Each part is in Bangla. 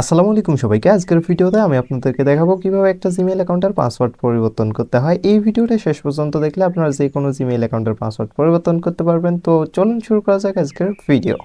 আসসালামু আলাইকুম সবাইকে। আজকের ভিডিওতে আমি আপনাদেরকে দেখাবো কীভাবে একটা জিমেইল অ্যাকাউন্টের পাসওয়ার্ড পরিবর্তন করতে হয়। এই ভিডিওটা শেষ পর্যন্ত দেখলে আপনারা যে কোনো জিমেইল অ্যাকাউন্টের পাসওয়ার্ড পরিবর্তন করতে পারবেন। তো চলুন শুরু করা যাক আজকের ভিডিও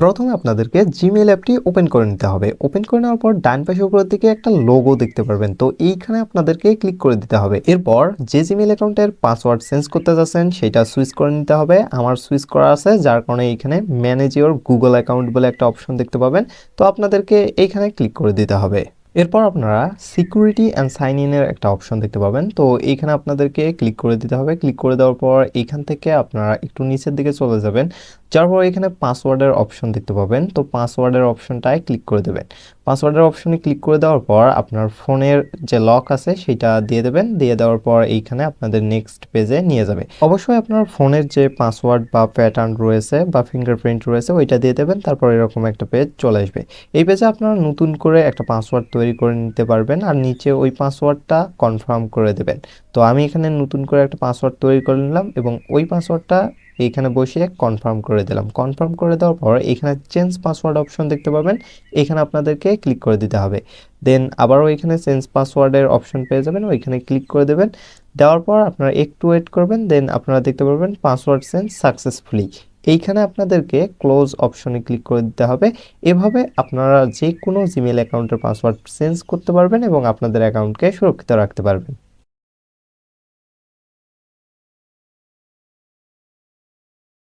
প্রথমে আপনাদেরকে জিমেল অ্যাপটি ওপেন করে নিতে হবে। ওপেন করে নেওয়ার পর ডান পাশে উপরের দিকে একটা লোগো দেখতে পারবেন। তো এইখানে আপনাদেরকে ক্লিক করে দিতে হবে। এরপর যে জিমেল অ্যাকাউন্টের পাসওয়ার্ড চেঞ্জ করতে যাচ্ছেন, সেটা সুইচ করে নিতে হবে। আমার সুইচ করা আছে, যার কারণে এইখানে ম্যানেজ ইউর গুগল অ্যাকাউন্ট বলে একটা অপশন দেখতে পাবেন। তো আপনাদেরকে এইখানে ক্লিক করে দিতে হবে। এরপর আপনারা সিকিউরিটি অ্যান্ড সাইন ইনের একটা অপশন দেখতে পাবেন। তো এইখানে আপনাদেরকে ক্লিক করে দিতে হবে। ক্লিক করে দেওয়ার পর এইখান থেকে আপনারা একটু নিচের দিকে চলে যাবেন। যার পর এখানে পাসওয়ার্ডের অপশন দেখতে পাবেন। তো পাসওয়ার্ডের অপশনটায় ক্লিক করে দেবেন। পাসওয়ার্ডের অপশনে ক্লিক করে দেওয়ার পর আপনার ফোনের যে লক আছে সেটা দিয়ে দেবেন। দিয়ে দেওয়ার পর এইখানে আপনাদের নেক্সট পেজে নিয়ে যাবে। অবশ্যই আপনার ফোনের যে পাসওয়ার্ড বা প্যাটার্ন রয়েছে বা ফিঙ্গারপ্রিন্ট রয়েছে, ওইটা দিয়ে দেবেন। তারপর এরকম একটা পেজ চলে আসবে। এই পেজে আপনারা নতুন করে একটা পাসওয়ার্ড তৈরি করে নিতে পারবেন আর নিচে ওই পাসওয়ার্ডটা কনফার্ম করে দেবেন। তো আমি এখানে নতুন করে একটা পাসওয়ার্ড তৈরি করে নিলাম এবং ওই পাসওয়ার্ডটা এইখানে বসিয়ে কনফার্ম করে দিলাম। কনফার্ম করে দেওয়ার পর এখানে চেঞ্জ পাসওয়ার্ড অপশন দেখতে পাবেন। এখানে আপনাদেরকে ক্লিক করে দিতে হবে। দেন আবারও এখানে চেঞ্জ পাসওয়ার্ডের অপশন পেয়ে যাবেন। ওইখানে ক্লিক করে দেবেন। দেওয়ার পর আপনারা একটু ওয়েট করবেন। দেন আপনারা দেখতে পারবেন পাসওয়ার্ড চেঞ্জ সাকসেসফুলি এইখানে আপনাদেরকে ক্লোজ অপশনে ক্লিক করে দিতে হবে। এভাবে আপনারা যে কোনো জিমেল অ্যাকাউন্টের পাসওয়ার্ড চেঞ্জ করতে পারবেন এবং আপনাদের অ্যাকাউন্টকে সুরক্ষিত রাখতে পারবেন।